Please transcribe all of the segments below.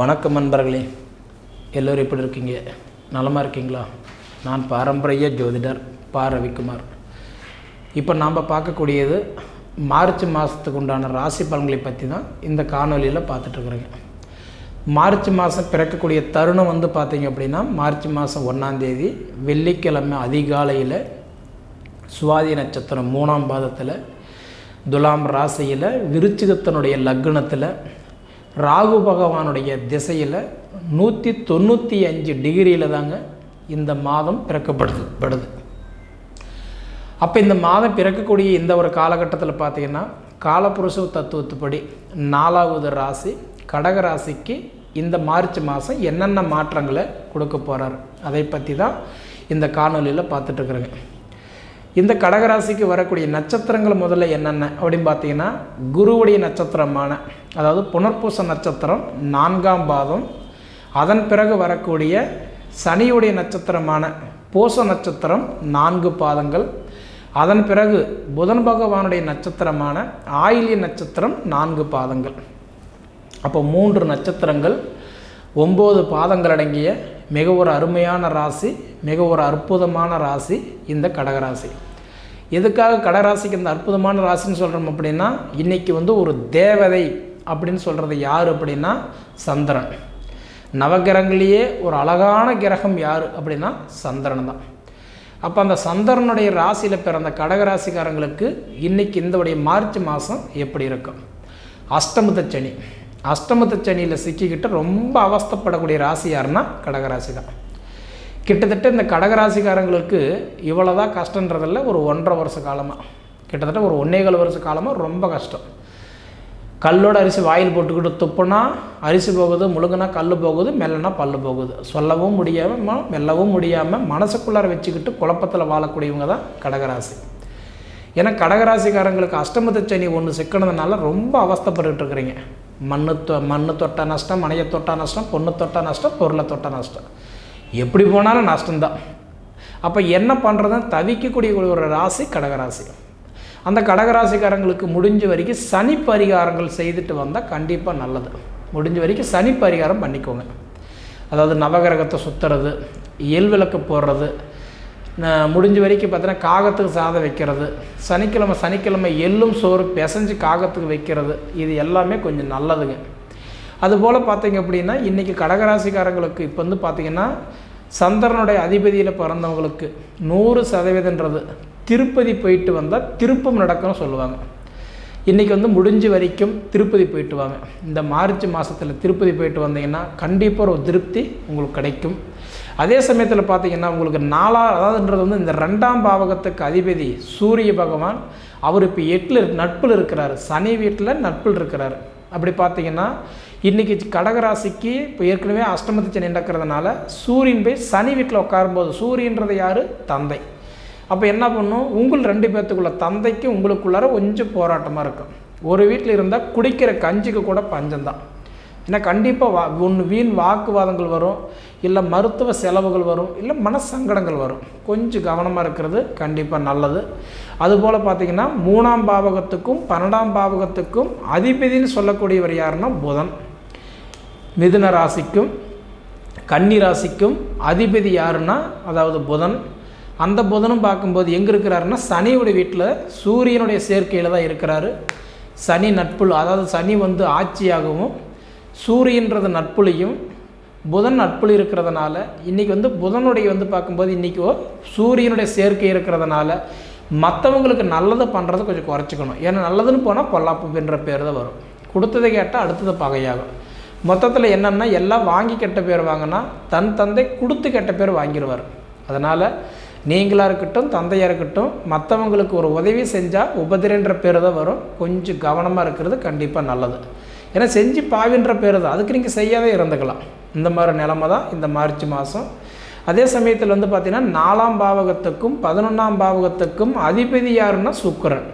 வணக்கம் நண்பர்களே. எல்லோரும் எப்படி இருக்கீங்க? நலமாக இருக்கீங்களா? நான் பாரம்பரிய ஜோதிடர் பா. ரவிக்குமார். இப்போ நாம் பார்க்கக்கூடியது மார்ச் மாதத்துக்கு உண்டான ராசி பலன்களை பற்றி தான் இந்த காணொலியில் பார்த்துட்ருக்குறேங்க மார்ச் மாதம் பிறக்கக்கூடிய தருணம் வந்து பார்த்தீங்க அப்படின்னா மார்ச் மாதம் ஒன்றாந்தேதி வெள்ளிக்கிழமை அதிகாலையில் சுவாதி நட்சத்திரம் மூணாம் பாதத்தில் துலாம் ராசியில் விருச்சிகத்தனுடைய லக்னத்தில் ராகு பகவானுடைய திசையில் நூற்றி தொண்ணூற்றி அஞ்சு டிகிரியில் தாங்க இந்த மாதம் பிறக்கப்படுது படுது. அப்போ இந்த மாதம் பிறக்கக்கூடிய இந்த ஒரு காலகட்டத்தில் பார்த்தீங்கன்னா காலப்புருஷ தத்துவத்துப்படி நாலாவது ராசி கடக ராசிக்கு இந்த மார்ச் மாதம் என்னென்ன மாற்றங்களை கொடுக்க போகிறார் அதை பற்றி தான் இந்த காணொலியில் பார்த்துட்ருக்குறேங்க இந்த கடகராசிக்கு வரக்கூடிய நட்சத்திரங்கள் முதல்ல என்னென்ன? அப்படின்னு பார்த்தீங்கன்னா குருவுடைய நட்சத்திரமான அதாவது புனர்பூச நட்சத்திரம் நான்காம் பாதம் அதன் பிறகு வரக்கூடிய சனியுடைய நட்சத்திரமான பூச நட்சத்திரம் நான்கு பாதங்கள் அதன் பிறகு புதன் பகவானுடைய நட்சத்திரமான ஆயிலிய நட்சத்திரம் நான்கு பாதங்கள். அப்போ மூன்று நட்சத்திரங்கள் ஒம்பது பாதங்கள் அடங்கிய மிக ஒரு அருமையான ராசி மிக ஒரு அற்புதமான ராசி இந்த கடகராசி. எதுக்காக கடகராசிக்கு இந்த அற்புதமான ராசின்னு சொல்கிறோம் அப்படின்னா இன்றைக்கி வந்து ஒரு தேவதை அப்படின்னு சொல்கிறது யார் அப்படின்னா சந்திரன். நவகிரகங்களையே ஒரு அழகான கிரகம் யார் அப்படின்னா சந்திரன் தான். அப்போ அந்த சந்திரனுடைய ராசியில் பிறந்த கடகராசிக்காரங்களுக்கு இன்றைக்கி இந்தவுடைய மார்ச் மாதம் எப்படி இருக்கும்? அஷ்டமத்த சனி. அஷ்டமத்து சனியில் சிக்கிக்கிட்டு ரொம்ப அவஸ்தப்படக்கூடிய ராசி யாருன்னா கடகராசி தான் கிட்டத்தட்ட இந்த கடகராசிக்காரங்களுக்கு இவ்வளோ தான் கஷ்டன்றதில்ல ஒரு ஒன்றரை வருஷ காலமாக கிட்டத்தட்ட ஒரு ஒன்றேகால் வருஷ காலமாக ரொம்ப கஷ்டம். கல்லோட அரிசி வாயில் போட்டுக்கிட்டு துப்புனா அரிசி போகுது முழுங்குனா கல் போகுது மெல்லனா பல் போகுது. சொல்லவும் முடியாமல் மெல்லவும் முடியாமல் மனசுக்குள்ளார வச்சுக்கிட்டு குழப்பத்தில் வாழக்கூடியவங்க தான் கடகராசி. ஏன்னா கடகராசிக்காரங்களுக்கு அஷ்டமத்து சனி ஒன்று சிக்கனதுனால ரொம்ப அவஸ்தப்பட்டுக்கிட்டு இருக்கிறீங்க. மண்ணு தொ மண்ணு தொட்டா நஷ்டம் மனையை தொட்டா நஷ்டம் பொண்ணு தொட்டா நஷ்டம் பொருளை தொட்டா நஷ்டம். எப்படி போனாலும் நஷ்டம்தான். அப்போ என்ன பண்ணுறதுன்னு தவிக்கக்கூடிய ஒரு ராசி கடகராசி. அந்த கடகராசிக்காரங்களுக்கு முடிஞ்ச வரைக்கும் சனி பரிகாரங்கள் செய்துட்டு வந்தால் கண்டிப்பாக நல்லது. முடிஞ்ச வரைக்கும் சனி பரிகாரம் பண்ணிக்கோங்க. அதாவது நவகிரகத்தை சுற்றுறது எல் விளக்கு போடுறது முடிஞ்ச வரைக்கும் பார்த்தீங்கன்னா காகத்துக்கு சாதம் வைக்கிறது. சனிக்கிழமை சனிக்கிழமை எள்ளும் சோறு பிசைஞ்சு காகத்துக்கு வைக்கிறது. இது எல்லாமே கொஞ்சம் நல்லதுங்க. அதுபோல் பார்த்தீங்க அப்படின்னா இன்றைக்கி கடகராசிக்காரங்களுக்கு இப்போ வந்து பார்த்திங்கன்னா சந்திரனுடைய அதிபதியில் பிறந்தவங்களுக்கு நூறு சதவீதன்றது திருப்பதி போயிட்டு வந்தால் திருப்பம் நடக்கும்னு சொல்லுவாங்க. இன்றைக்கி வந்து முடிஞ்ச வரைக்கும் திருப்பதி போயிட்டு வாங்க. இந்த மார்ச் மாதத்தில் திருப்பதி போயிட்டு வந்தீங்கன்னா கண்டிப்பாக ஒரு திருப்தி உங்களுக்கு கிடைக்கும். அதே சமயத்தில் பார்த்தீங்கன்னா உங்களுக்கு நாலா அதாவதுன்றது வந்து இந்த ரெண்டாம் பாவகத்துக்கு அதிபதி சூரிய பகவான் அவர் இப்போ எட்டில் நட்பில் இருக்கிறார். சனி வீட்டில் நட்பில் இருக்கிறார். அப்படி பார்த்தீங்கன்னா இன்றைக்கி கடகராசிக்கு இப்போ ஏற்கனவே அஷ்டமத்து சனி நடக்கிறதுனால சூரியன் போய் சனி வீட்டில் உட்காரும்போது சூரியன்றது யார்? தந்தை. அப்போ என்ன பண்ணும்? உங்கள் ரெண்டு பேர்த்துக்குள்ள தந்தைக்கு உங்களுக்குள்ளார கொஞ்சம் போராட்டமாக இருக்கும். ஒரு வீட்டில் இருந்தால் குடிக்கிற கஞ்சிக்கு கூட பஞ்சம்தான். ஏன்னா கண்டிப்பாக வா ஒன்று வீண் வாக்குவாதங்கள் வரும் இல்லை மருத்துவ செலவுகள் வரும் இல்லை மனசங்கடங்கள் வரும். கொஞ்சம் கவனமாக இருக்கிறது கண்டிப்பாக நல்லது. அதுபோல் பார்த்திங்கன்னா மூணாம் பாவகத்துக்கும் பன்னெண்டாம் பாவகத்துக்கும் அதிபதினு சொல்லக்கூடியவர் யாருன்னா புதன். மிதுன ராசிக்கும் கன்னி ராசிக்கும் அதிபதி யாருன்னா அதாவது புதன். அந்த புதனும் பார்க்கும்போது எங்கே இருக்கிறாருன்னா சனியுடைய வீட்டில் சூரியனுடைய சேர்க்கையில் தான் இருக்கிறாரு. சனி நட்புள் அதாவது சனி வந்து ஆட்சியாகவும் சூரியன்றது நட்புலியும் புதன் நட்புலி இருக்கிறதுனால இன்றைக்கி வந்து புதனுடைய வந்து பார்க்கும்போது இன்றைக்கோ சூரியனுடைய சேர்க்கை இருக்கிறதுனால மற்றவங்களுக்கு நல்லது பண்ணுறது கொஞ்சம் குறைச்சிக்கணும். ஏன்னா நல்லதுன்னு போனால் பொல்லாப்பு என்ற பேர் தான் வரும். கொடுத்ததை கேட்டால் அடுத்தது பகையாகும். மொத்தத்தில் என்னென்னா எல்லாம் வாங்கி கெட்ட பேர் வாங்கினா தன் தந்தை கொடுத்து கெட்ட பேர் வாங்கிடுவார் அதனால் நீங்களாக இருக்கட்டும் தந்தையாக இருக்கட்டும் மற்றவங்களுக்கு ஒரு உதவி செஞ்சால் உபதிரன்ற பேர் தான் வரும். கொஞ்சம் கவனமாக இருக்கிறது கண்டிப்பாக நல்லது. ஏன்னா செஞ்சு பாவின்ற பேர் தான். அதுக்கு நீங்கள் செய்யாதே இருந்துக்கலாம். இந்த மாதிரி நிலமை தான் இந்த மார்ச் மாதம் அதே சமயத்தில் வந்து பார்த்திங்கன்னா நாலாம் பாவகத்துக்கும் பதினொன்றாம் பாவகத்துக்கும் அதிபதி யாருன்னா சுக்கரன்.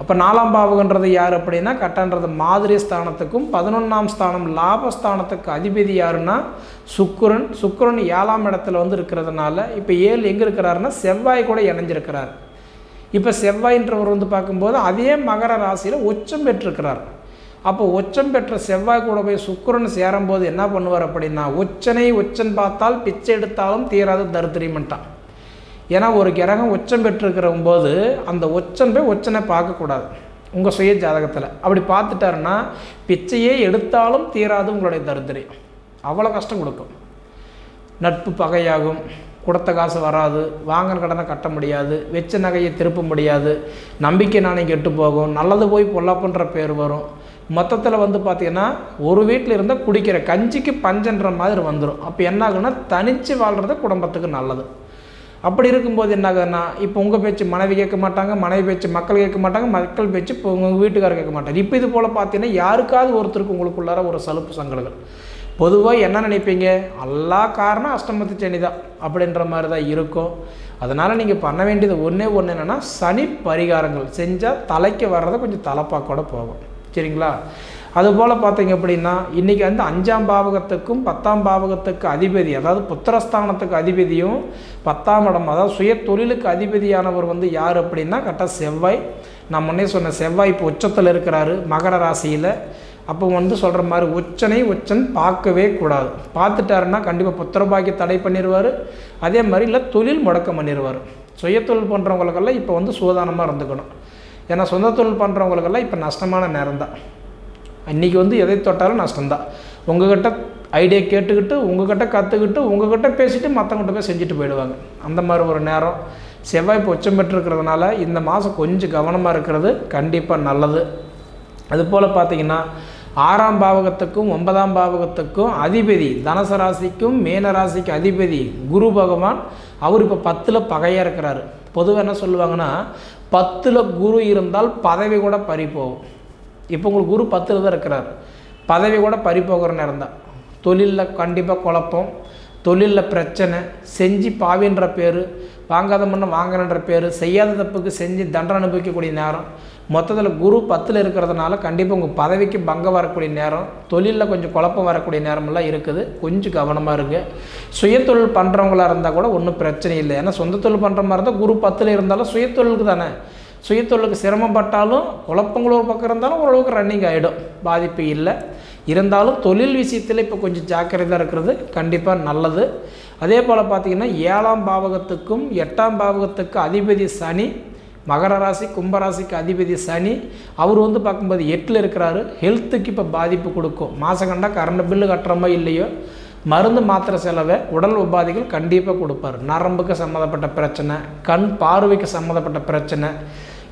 அப்போ நாலாம் பாவகன்றது யார் அப்படின்னா கட்டன்றது மாதிரி ஸ்தானத்துக்கும் பதினொன்றாம் ஸ்தானம் லாபஸ்தானத்துக்கு அதிபதி யாருன்னா சுக்குரன். சுக்குரன் ஏழாம் இடத்துல வந்து இருக்கிறதுனால இப்போ ஏழு எங்கே இருக்கிறாருன்னா செவ்வாய் கூட இணைஞ்சிருக்கிறார். இப்போ செவ்வாயின்றவர் வந்து பார்க்கும்போது அதே மகர ராசியில் உச்சம் பெற்றிருக்கிறார். அப்போ உச்சம் பெற்ற செவ்வாய் கூட போய் சுக்கரன் சேரும்போது என்ன பண்ணுவார் அப்படின்னா உச்சனை உச்சன் பார்த்தால் பிச்சை எடுத்தாலும் தீராத தரித்திரியம்ட்டான் ஏன்னா ஒரு கிரகம் உச்சம் பெற்றிருக்கிற போது அந்த உச்சன் போய் உச்சனை பார்க்கக்கூடாது. உங்கள் சுய ஜாதகத்தில். அப்படி பார்த்துட்டாருன்னா பிச்சையே எடுத்தாலும் தீராது உங்களுடைய தரித்திரியம். அவ்வளோ கஷ்டம் கொடுக்கும். நட்பு பகையாகும். கொடுத்த காசு வராது வாங்கின கடனை கட்ட முடியாது வெச்ச நகையை திருப்ப முடியாது நம்பிக்கை நாணயம் கெட்டு போகும் நல்லது போய் பொல்லாப்புன்ற பேர் வரும். மொத்தத்தில் வந்து பார்த்திங்கன்னா ஒரு வீட்டில் இருந்தால் குடிக்கிற கஞ்சிக்கு பஞ்சன்ற மாதிரி வந்துடும் அப்போ என்ன ஆகுன்னா தனித்து வாழ்கிறது குடும்பத்துக்கு நல்லது. அப்படி இருக்கும்போது என்ன ஆகுதுன்னா இப்போ உங்கள் பேச்சு மனைவி கேட்க மாட்டாங்க மனைவி பேச்சு மக்கள் கேட்க மாட்டாங்க மக்கள் பேச்சு இப்போ உங்கள் வீட்டுக்காரர் கேட்க மாட்டாங்க இப்போ இது போல் பார்த்தீங்கன்னா யாருக்காவது ஒருத்தருக்கு உங்களுக்குள்ளார ஒரு சலுப்பு சங்கடங்கள். பொதுவாக என்ன நினைப்பீங்க? எல்லா காரணம் அஷ்டமத்து சனி தான் அப்படின்ற மாதிரி தான் இருக்கும். அதனால் நீங்கள் பண்ண வேண்டியது ஒன்றே ஒன்று என்னென்னா சனி பரிகாரங்கள். செஞ்சால் தலைக்கு வர்றதை கொஞ்சம் தலைப்பாக கூட போகும். சரிங்களா? அதுபோல் பார்த்தீங்க அப்படின்னா இன்றைக்கி வந்து அஞ்சாம் பாவகத்துக்கும் பத்தாம் பாவகத்துக்கு அதிபதி அதாவது புத்திரஸ்தானத்துக்கு அதிபதியும் பத்தாம் இடம் அதாவது சுய தொழிலுக்கு அதிபதியானவர் வந்து யார் அப்படின்னா கரெக்டாக செவ்வாய். நான் முன்னே சொன்ன செவ்வாய் இப்போ உச்சத்தில் இருக்கிறாரு மகர ராசியில். அப்போ வந்து சொல்கிற மாதிரி உச்சனை உச்சன் பார்க்கவே கூடாது. பார்த்துட்டாருன்னா கண்டிப்பாக புத்திரபாக்கி தடை பண்ணிடுவார் அதே மாதிரி இல்லை தொழில் முடக்கம் பண்ணிடுவார் சுய தொழில் பண்ணுறவங்களுக்கெல்லாம் இப்போ வந்து சூதானமாக இருந்துக்கணும். ஏன்னா சொந்த தொழில் பண்ணுறவங்களுக்கெல்லாம் இப்போ நஷ்டமான நேரம் தான் இன்றைக்கி வந்து எதை தொட்டாலும் நஷ்டம்தான். உங்ககிட்ட ஐடியா கேட்டுக்கிட்டு உங்ககிட்ட கற்றுக்கிட்டு உங்ககிட்ட பேசிட்டு மற்றவங்ககிட்ட போய் செஞ்சுட்டு போயிடுவாங்க. அந்த மாதிரி ஒரு நேரம். செவ்வாய் இப்போ உச்சம் பெற்றிருக்கிறதுனால இந்த மாதம் கொஞ்சம் கவனமாக இருக்கிறது கண்டிப்பாக நல்லது. அதுபோல் பார்த்தீங்கன்னா ஆறாம் பாவகத்துக்கும் ஒன்பதாம் பாவகத்துக்கும் அதிபதி தனசராசிக்கும் ராசிக்கும் அதிபதி குரு பகவான் அவர் இப்போ பத்தில் பகையாக இருக்கிறாரு. பொதுவாக என்ன சொல்லுவாங்கன்னா பத்தில் குரு இருந்தால் பதவி கூட பறி போகும். இப்போ உங்களுக்கு குரு பத்தில் தான் இருக்கிறார். பதவி கூட பறி போகிற நேரம் தான். தொழிலில் கண்டிப்பாக குழப்பம் தொழிலில் பிரச்சனை செஞ்சு பாவின்ற பேர் வாங்காத முன்ன வாங்கினன்ற பேர் செய்யாத தப்புக்கு செஞ்சு தண்டனை அனுபவிக்கக்கூடிய நேரம். மொத்தத்தில் குரு பத்தில் இருக்கிறதுனால கண்டிப்பாக உங்கள் பதவிக்கு பங்கம் வரக்கூடிய நேரம் தொழிலில் கொஞ்சம் குழப்பம் வரக்கூடிய நேரமெல்லாம் இருக்குது. கொஞ்சம் கவனமாக இருங்க. சுயத்தொழில் பண்ணுறவங்களா இருந்தால் கூட ஒன்றும் பிரச்சனை இல்லை. ஏன்னா சொந்த தொழில் பண்ணுற மாதிரி இருந்தால் குரு பத்தில் இருந்தாலும் சுயத்தொழிலுக்கு தானே. சுயத்தொழிலுக்கு சிரமப்பட்டாலும் குழப்பங்கள் ஒரு பக்கம் இருந்தாலும் ஓரளவுக்கு ரன்னிங் ஆகிடும் பாதிப்பு இல்லை. இருந்தாலும் தொழில் விஷயத்தில் இப்போ கொஞ்சம் ஜாக்கிரதையாக இருக்கிறது கண்டிப்பாக நல்லது. அதே போல் பார்த்திங்கன்னா ஏழாம் பாவகத்துக்கும் எட்டாம் பாவகத்துக்கு அதிபதி சனி மகர ராசி கும்பராசிக்கு அதிபதி சனி அவர் வந்து பார்க்கும்போது எட்டில் இருக்கிறாரு. ஹெல்த்துக்கு இப்போ பாதிப்பு கொடுக்கும். மாதம் கண்டா கரண்ட் பில்லு கட்டுறமோ இல்லையோ? மருந்து மாத்திரை செலவை உடல் உபாதைகள் கண்டிப்பாக கொடுப்பார். நரம்புக்கு சம்மந்தப்பட்ட பிரச்சனை கண் பார்வைக்கு சம்மந்தப்பட்ட பிரச்சனை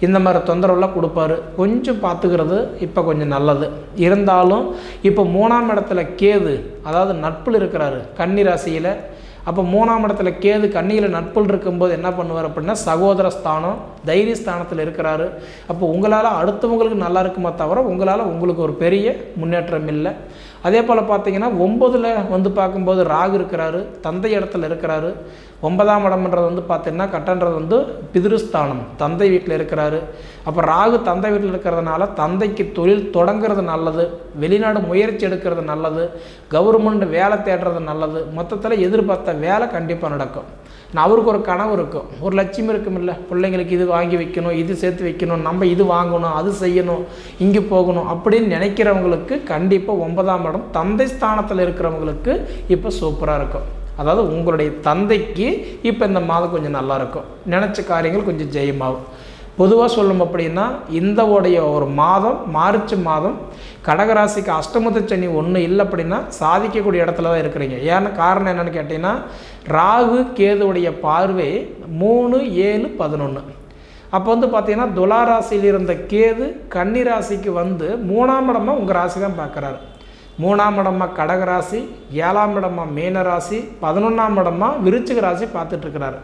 இந்த மாதிரி தொந்தரவுலாம் கொடுப்பாரு. கொஞ்சம் பார்த்துக்கிறது இப்போ கொஞ்சம் நல்லது. இருந்தாலும் இப்போ மூணாம் இடத்துல கேது அதாவது நட்பில் இருக்கிறாரு கன்னி ராசியில் அப்போ மூணாம் இடத்துல கேது கண்ணியில் நட்புள் இருக்கும்போது என்ன பண்ணுவார் அப்படின்னா சகோதர ஸ்தானம் தைரிய ஸ்தானத்தில் இருக்கிறாரு. அப்போ உங்களால் அடுத்தவங்களுக்கு நல்லா இருக்குமா தவிர உங்களால் உங்களுக்கு ஒரு பெரிய முன்னேற்றம் இல்லை. அதே போல் பார்த்தீங்கன்னா ஒம்பதில் வந்து பார்க்கும்போது ராகு இருக்கிறாரு தந்தை இடத்துல இருக்கிறாரு. ஒன்பதாம் இடம்ன்றது வந்து பார்த்தீங்கன்னா கட்டன்றது வந்து பிதிருஸ்தானம் தந்தை வீட்டில் இருக்கிறாரு. அப்போ ராகு தந்தை வீட்டில் இருக்கிறதுனால தந்தைக்கு தொழில் தொடங்குறது நல்லது வெளிநாடு முயற்சி எடுக்கிறது நல்லது கவர்மெண்ட் வேலை தேடுறது நல்லது மொத்தத்தில் எதிர்பார்த்த வேலை கண்டிப்பாக நடக்கும். நான் அவருக்கு ஒரு கனவு இருக்கும். ஒரு லட்சியம் இருக்கும் இல்லை பிள்ளைங்களுக்கு இது வாங்கி வைக்கணும் இது சேர்த்து வைக்கணும் நம்ம இது வாங்கணும் அது செய்யணும் இங்கே போகணும் அப்படின்னு நினைக்கிறவங்களுக்கு கண்டிப்பாக ஒன்பதாம் இடம் தந்தை ஸ்தானத்தில் இருக்கிறவங்களுக்கு இப்போ சூப்பராக இருக்கும். அதாவது உங்களுடைய தந்தைக்கு இப்போ இந்த மாதம் கொஞ்சம் நல்லாயிருக்கும் நினச்ச காரியங்கள் கொஞ்சம் ஜெயமாகும். பொதுவாக சொல்லணும் அப்படின்னா இந்த உடைய ஒரு மாதம் மார்ச் மாதம் கடகராசிக்கு அஷ்டமத்து சனி ஒன்று இல்லை அப்படின்னா சாதிக்கக்கூடிய இடத்துல தான் இருக்கிறீங்க. ஏன்னா காரணம் என்னென்னு கேட்டிங்கன்னா ராகு கேதுவுடைய பார்வை மூணு ஏழு பதினொன்று அப்போ வந்து பார்த்தீங்கன்னா துலா ராசியில் இருந்த கேது கன்னி ராசிக்கு வந்து மூணாம் இடமா உங்கள் ராசி தான் பார்க்குறாரு மூணாம் இடமா கடக ராசி ஏழாம் இடமா மீனராசி பதினொன்றாம் இடமா விருச்சிக ராசி பார்த்துட்ருக்கிறாரு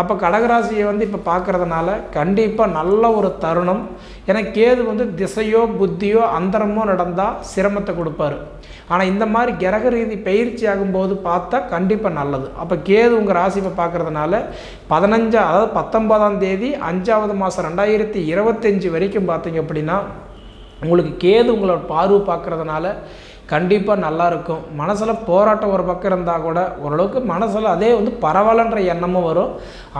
அப்போ கடகராசியை வந்து இப்போ பார்க்குறதுனால கண்டிப்பாக நல்ல ஒரு தருணம். ஏன்னா கேது வந்து திசையோ புத்தியோ அந்தரமோ நடந்தால் சிரமத்தை கொடுப்பாரு. ஆனால் இந்த மாதிரி கிரக ரீதி பயிற்சி ஆகும்போது பார்த்தா கண்டிப்பாக நல்லது. அப்போ கேது உங்கள் ராசி இப்போ பார்க்குறதுனால பதினஞ்சா அதாவது பத்தொன்பதாம் தேதி அஞ்சாவது மாதம் ரெண்டாயிரத்தி இருபத்தஞ்சி வரைக்கும் பார்த்தீங்க அப்படின்னா உங்களுக்கு கேது உங்களோட பார்வை பார்க்குறதுனால கண்டிப்பாக நல்லா இருக்கும். மனசில் போராட்டம் ஒரு பக்கம் இருந்தால் கூட ஓரளவுக்கு மனசில் அதே வந்து பரவாயில்லன்ற எண்ணமும் வரும்.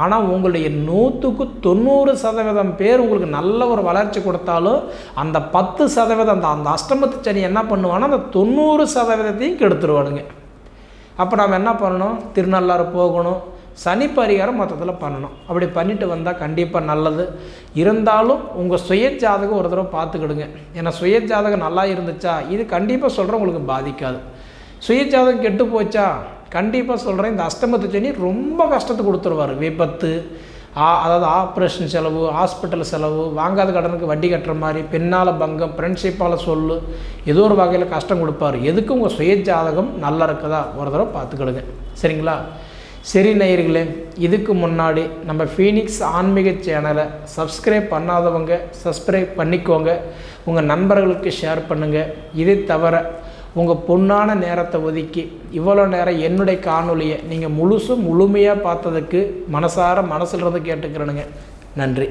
ஆனால் உங்களுடைய நூற்றுக்கு தொண்ணூறு சதவீதம் பேர் உங்களுக்கு நல்ல ஒரு வளர்ச்சி கொடுத்தாலும் அந்த பத்து சதவீதம் அந்த அந்த அஷ்டமத்து சனி என்ன பண்ணுவான்னா அந்த தொண்ணூறு சதவீதத்தையும் கெடுத்துருவானுங்க. அப்போ நாம் என்ன பண்ணணும்? திருநள்ளாறு போகணும். சனி பரிகாரம் மொத்தத்தில் பண்ணணும். அப்படி பண்ணிட்டு வந்தால் கண்டிப்பாக நல்லது. இருந்தாலும் உங்கள் சுய ஜாதகம் ஒரு தடவை பார்த்துக்கிடுங்க. ஏன்னா சுய ஜாதகம் நல்லா இருந்துச்சா? இது கண்டிப்பாக சொல்கிறேன் உங்களுக்கு பாதிக்காது. சுய ஜாதகம் கெட்டு போச்சா? கண்டிப்பாக சொல்கிறேன் இந்த அஷ்டமத்து சனி ரொம்ப கஷ்டத்தை கொடுத்துருவார். விபத்து ஆ அதாவது ஆப்ரேஷன் செலவு ஹாஸ்பிட்டல் செலவு வாங்காத கடனுக்கு வட்டி கட்டுற மாதிரி பெண்ணால் பங்கம் ஃப்ரெண்ட்ஷிப்பால் சொல்லு ஏதோ ஒரு வகையில் கஷ்டம் கொடுப்பார். எதுக்கு உங்கள் சுய ஜாதகம் நல்லா இருக்குதா? ஒரு தடவை பார்த்துக்கிடுங்க. சரிங்களா? சரி நேயர்களே இதுக்கு முன்னாடி நம்ம ஃபீனிக்ஸ் ஆன்மீக சேனலை சப்ஸ்கிரைப் பண்ணாதவங்க சப்ஸ்கிரைப் பண்ணிக்கோங்க. உங்கள் நண்பர்களுக்கு ஷேர் பண்ணுங்கள் இதை தவிர உங்கள் பொண்ணான நேரத்தை ஒதுக்கி இவ்வளோ நேரம் என்னுடைய காணொலியை நீங்கள் முழுசும் முழுமையாக பார்த்ததுக்கு மனசார மனசுல கேட்டுக்கிறனுங்க கேட்டுக்கிறேனுங்க. நன்றி.